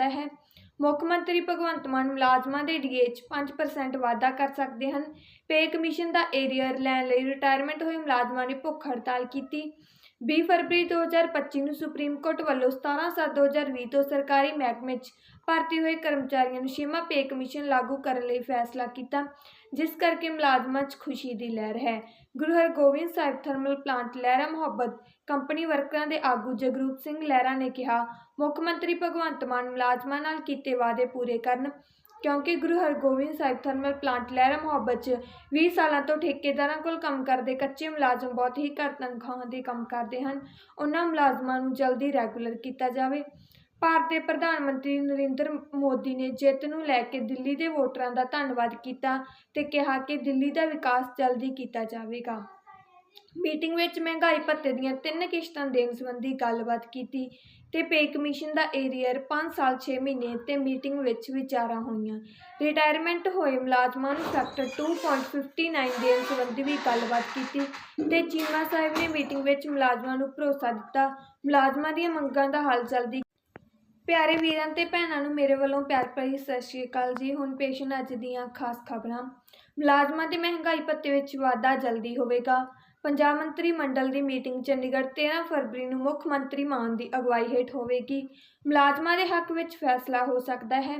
ਸਕਦਾ ਹੈ। ਮੁੱਖ ਮੰਤਰੀ ਭਗਵੰਤ ਮਾਨ ਮੁਲਾਜ਼ਮਾਂ ਦੇ ਡੀਏ 'ਚ 5% ਵਾਧਾ ਕਰ ਸਕਦੇ ਹਨ। ਪੇ ਕਮਿਸ਼ਨ ਦਾ ਏਰੀਅਰ ਲੈਣ ਲਈ ਰਿਟਾਇਰਮੈਂਟ ਹੋਏ ਮੁਲਾਜ਼ਮਾਂ ਨੇ ਭੁੱਖ ਹੜਤਾਲ ਕੀਤੀ। 20 ਫਰਵਰੀ 2025 ਨੂੰ ਸੁਪਰੀਮ ਕੋਰਟ ਵੱਲੋਂ 17/7/2020 ਤੋਂ ਸਰਕਾਰੀ ਮਹਿਕਮੇ 'ਚ ਭਰਤੀ ਹੋਏ ਕਰਮਚਾਰੀਆਂ ਨੂੰ ਛੇਵਾਂ ਪੇ ਕਮਿਸ਼ਨ ਲਾਗੂ ਕਰਨ ਲਈ ਫੈਸਲਾ ਕੀਤਾ, ਜਿਸ ਕਰਕੇ ਮੁਲਾਜ਼ਮਾਂ 'ਚ ਖੁਸ਼ੀ ਦੀ ਲਹਿਰ ਹੈ। Guru Hargobind Sahib thermal plant Lehra Mohabbat company ਵਰਕਰਾਂ ਦੇ ਆਗੂ ਜਗਰੂਪ ਸਿੰਘ ਲਹਿਰਾ ਨੇ ਕਿਹਾ, ਮੁੱਖ ਮੰਤਰੀ ਭਗਵੰਤ ਮਾਨ ਮੁਲਾਜ਼ਮਾਂ ਨਾਲ ਕੀਤੇ ਵਾਅਦੇ ਪੂਰੇ ਕਰਨ ਕਿਉਂਕਿ ਗੁਰੂ ਹਰਗੋਬਿੰਦ ਸਾਹਿਬ ਥਰਮਲ ਪਲਾਂਟ ਲਹਿਰਾ ਮੁਹੱਬਤ 'ਚ 20 ਸਾਲਾਂ ਤੋਂ ਠੇਕੇਦਾਰਾਂ ਕੋਲ ਕੰਮ ਕਰਦੇ, ਕੱਚੇ ਮੁਲਾਜ਼ਮ ਬਹੁਤ ਹੀ ਘੱਟ ਤਨਖਾਹਾਂ ਦੇ ਕੰਮ ਕਰਦੇ ਹਨ। ਉਹਨਾਂ ਮੁਲਾਜ਼ਮਾਂ ਨੂੰ ਜਲਦੀ ਰੈਗੂਲਰ ਕੀਤਾ ਜਾਵੇ। ਭਾਰਤ ਦੇ ਪ੍ਰਧਾਨ ਮੰਤਰੀ ਨਰਿੰਦਰ ਮੋਦੀ ਨੇ ਜਿੱਤ ਨੂੰ ਲੈ ਕੇ ਦਿੱਲੀ ਦੇ ਵੋਟਰਾਂ ਦਾ ਧੰਨਵਾਦ ਕੀਤਾ ਤੇ ਕਿਹਾ ਕਿ ਦਿੱਲੀ ਦਾ ਵਿਕਾਸ ਜਲਦੀ ਕੀਤਾ ਜਾਵੇਗਾ। ਮੀਟਿੰਗ ਵਿੱਚ ਮਹਿੰਗਾਈ ਭੱਤੇ ਦੀਆਂ ਤਿੰਨ ਕਿਸ਼ਤਾਂ ਦੇਣ ਸੰਬੰਧੀ ਗੱਲਬਾਤ ਕੀਤੀ ਤੇ ਪੇ ਕਮਿਸ਼ਨ ਦਾ ਏਰੀਅਰ 5 ਸਾਲ 6 ਮਹੀਨੇ ਤੇ ਮੀਟਿੰਗ ਵਿੱਚ ਵਿਚਾਰਾਂ ਹੋਈਆਂ। ਰਿਟਾਇਰਮੈਂਟ ਹੋਏ ਮੁਲਾਜ਼ਮਾਂ ਨੂੰ ਸੈਕਟਰ 2.59 ਦੇਣ ਸੰਬੰਧੀ ਵੀ ਗੱਲਬਾਤ ਕੀਤੀ ਤੇ ਚੀਮਾ ਸਾਹਿਬ ਨੇ ਮੀਟਿੰਗ ਵਿੱਚ ਮੁਲਾਜ਼ਮਾਂ ਨੂੰ ਭਰੋਸਾ ਦਿੱਤਾ। ਮੁਲਾਜ਼ਮਾਂ ਦੀਆਂ ਮੰਗਾਂ ਦਾ ਹੱਲ ਜਲਦੀ ਪਿਆਰੇ ਵੀਰਾਂ ਤੇ ਭੈਣਾਂ ਨੂੰ ਮੇਰੇ ਵੱਲੋਂ ਪਿਆਰ ਭਰੀ ਸਤਿ ਸ਼੍ਰੀ ਅਕਾਲ ਜੀ। ਹੁਣ ਪੇਸ਼ ਹਨ ਅੱਜ ਦੀਆਂ ਖਾਸ ਖਬਰਾਂ। ਮੁਲਾਜ਼ਮਾਂ ਦੇ ਮਹਿੰਗਾਈ ਭੱਤੇ ਵਿੱਚ ਵਾਧਾ ਜਲਦੀ ਹੋਵੇਗਾ। ਪੰਜਾਬ ਮੰਤਰੀ ਮੰਡਲ ਦੀ ਮੀਟਿੰਗ ਚੰਡੀਗੜ੍ਹ 13 ਫਰਵਰੀ ਨੂੰ ਮੁੱਖ ਮੰਤਰੀ ਮਾਨ ਦੀ ਅਗਵਾਈ ਹੇਠ ਹੋਵੇਗੀ। ਮੁਲਾਜ਼ਮਾਂ ਦੇ ਹੱਕ ਵਿੱਚ ਫੈਸਲਾ ਹੋ ਸਕਦਾ ਹੈ।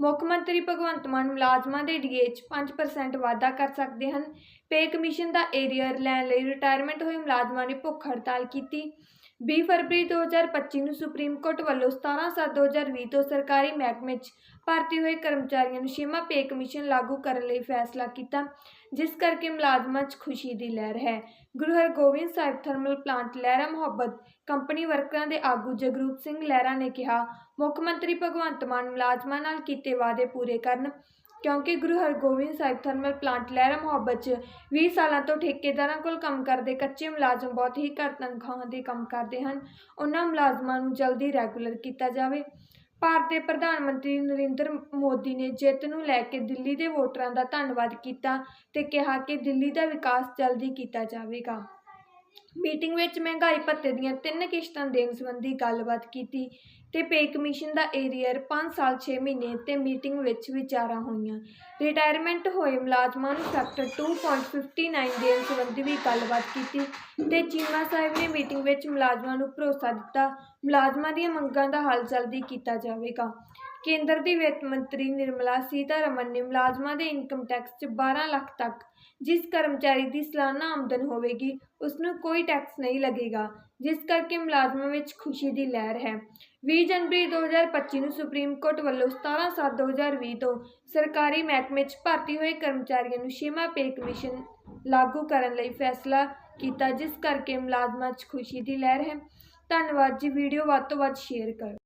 ਮੁੱਖ ਮੰਤਰੀ ਭਗਵੰਤ ਮਾਨ ਮੁਲਾਜ਼ਮਾਂ ਦੇ ਡੀਏ 'ਚ 5% ਵਾਧਾ ਕਰ ਸਕਦੇ ਹਨ। ਪੇ ਕਮਿਸ਼ਨ ਦਾ ਏਰੀਅਰ ਲੈਣ ਲਈ ਰਿਟਾਇਰਮੈਂਟ ਹੋਏ ਮੁਲਾਜ਼ਮਾਂ ਨੇ ਭੁੱਖ ਹੜਤਾਲ ਕੀਤੀ। 20 ਫਰਵਰੀ 2025 ਨੂੰ ਸੁਪਰੀਮ ਕੋਰਟ ਵੱਲੋਂ 17/7/2020 ਤੋਂ ਸਰਕਾਰੀ ਮਹਿਕਮੇ 'ਚ ਭਰਤੀ ਹੋਏ ਕਰਮਚਾਰੀਆਂ ਨੂੰ ਛੇਵਾਂ ਪੇ ਕਮਿਸ਼ਨ ਲਾਗੂ ਕਰਨ ਲਈ ਫੈਸਲਾ ਕੀਤਾ, ਜਿਸ ਕਰਕੇ ਮੁਲਾਜ਼ਮਾਂ 'ਚ ਖੁਸ਼ੀ ਦੀ ਲਹਿਰ ਹੈ। Guru Hargobind Sahib thermal plant Lehra Mohabbat company ਵਰਕਰਾਂ ਦੇ ਆਗੂ ਜਗਰੂਪ ਸਿੰਘ ਲਹਿਰਾ ਨੇ ਕਿਹਾ, ਮੁੱਖ ਮੰਤਰੀ ਭਗਵੰਤ ਮਾਨ ਮੁਲਾਜ਼ਮਾਂ ਨਾਲ ਕੀਤੇ ਵਾਅਦੇ ਪੂਰੇ ਕਰਨ ਕਿਉਂਕਿ ਗੁਰੂ ਹਰਗੋਬਿੰਦ ਸਾਹਿਬ ਥਰਮਲ ਪਲਾਂਟ ਲਹਿਰਾ ਮੁਹੱਬਤ 'ਚ 20 ਸਾਲਾਂ ਤੋਂ ਠੇਕੇਦਾਰਾਂ ਕੋਲ ਕੰਮ ਕਰਦੇ, ਕੱਚੇ ਮੁਲਾਜ਼ਮ ਬਹੁਤ ਹੀ ਘੱਟ ਤਨਖਾਹਾਂ ਦੇ ਕੰਮ ਕਰਦੇ ਹਨ। ਉਹਨਾਂ ਮੁਲਾਜ਼ਮਾਂ ਨੂੰ ਜਲਦੀ ਰੈਗੂਲਰ ਕੀਤਾ ਜਾਵੇ। ਭਾਰਤ ਦੇ ਪ੍ਰਧਾਨ ਮੰਤਰੀ ਨਰਿੰਦਰ ਮੋਦੀ ਨੇ ਜਿੱਤ ਨੂੰ ਲੈ ਕੇ ਦਿੱਲੀ ਦੇ ਵੋਟਰਾਂ ਦਾ ਧੰਨਵਾਦ ਕੀਤਾ ਤੇ ਕਿਹਾ ਕਿ ਦਿੱਲੀ ਦਾ ਵਿਕਾਸ ਜਲਦੀ ਕੀਤਾ ਜਾਵੇਗਾ। ਮੀਟਿੰਗ ਵਿੱਚ ਮਹਿੰਗਾਈ ਭੱਤੇ ਦੀਆਂ ਤਿੰਨ ਕਿਸ਼ਤਾਂ ਦੇਣ ਸੰਬੰਧੀ ਗੱਲਬਾਤ ਕੀਤੀ ਤੇ ਪੇ ਕਮਿਸ਼ਨ ਦਾ ਏਰੀਅਰ 5 ਸਾਲ 6 ਮਹੀਨੇ ਤੇ ਮੀਟਿੰਗ ਵਿੱਚ ਵਿਚਾਰਾਂ ਹੋਈਆਂ। ਰਿਟਾਇਰਮੈਂਟ ਹੋਏ ਮੁਲਾਜ਼ਮਾਂ ਨੂੰ ਸੈਕਟਰ 2.59 ਦੇਣ ਸੰਬੰਧੀ ਵੀ ਗੱਲਬਾਤ ਕੀਤੀ ਤੇ ਚੀਮਾ ਸਾਹਿਬ ਨੇ ਮੀਟਿੰਗ ਵਿੱਚ ਮੁਲਾਜ਼ਮਾਂ ਨੂੰ ਭਰੋਸਾ ਦਿੱਤਾ। ਮੁਲਾਜ਼ਮਾਂ ਦੀਆਂ ਮੰਗਾਂ ਦਾ ਹੱਲ ਜਲਦੀ ਕੀਤਾ ਜਾਵੇਗਾ। ਕੇਂਦਰ ਦੀ ਵਿੱਤ ਮੰਤਰੀ ਨਿਰਮਲਾ ਸੀਤਾਰਮਨ ਨੇ ਮੁਲਾਜ਼ਮਾਂ ਦੇ ਇਨਕਮ ਟੈਕਸ 'ਚ 12 ਲੱਖ ਤੱਕ, ਜਿਸ ਕਰਮਚਾਰੀ ਦੀ ਸਾਲਾਨਾ ਆਮਦਨ ਹੋਵੇਗੀ ਉਸ ਨੂੰ ਕੋਈ ਟੈਕਸ ਨਹੀਂ ਲੱਗੇਗਾ, ਜਿਸ ਕਰਕੇ ਮੁਲਾਜ਼ਮਾਂ ਵਿੱਚ ਖੁਸ਼ੀ ਦੀ ਲਹਿਰ ਹੈ। 20 ਜਨਵਰੀ 2025 ਨੂੰ ਸੁਪਰੀਮ ਕੋਰਟ ਵੱਲੋਂ 17/7/2020 ਤੋਂ ਸਰਕਾਰੀ ਮਹਿਕਮੇ 'ਚ ਭਰਤੀ ਹੋਏ ਕਰਮਚਾਰੀਆਂ ਨੂੰ ਛੇਵਾਂ ਪੇ ਕਮਿਸ਼ਨ ਲਾਗੂ ਕਰਨ ਲਈ ਫੈਸਲਾ ਕੀਤਾ, ਜਿਸ ਕਰਕੇ ਮੁਲਾਜ਼ਮਾਂ 'ਚ ਖੁਸ਼ੀ ਦੀ ਲਹਿਰ ਹੈ। ਧੰਨਵਾਦ ਜੀ, ਵੀਡੀਓ ਵੱਧ ਤੋਂ ਵੱਧ ਸ਼ੇਅਰ ਕਰੋ।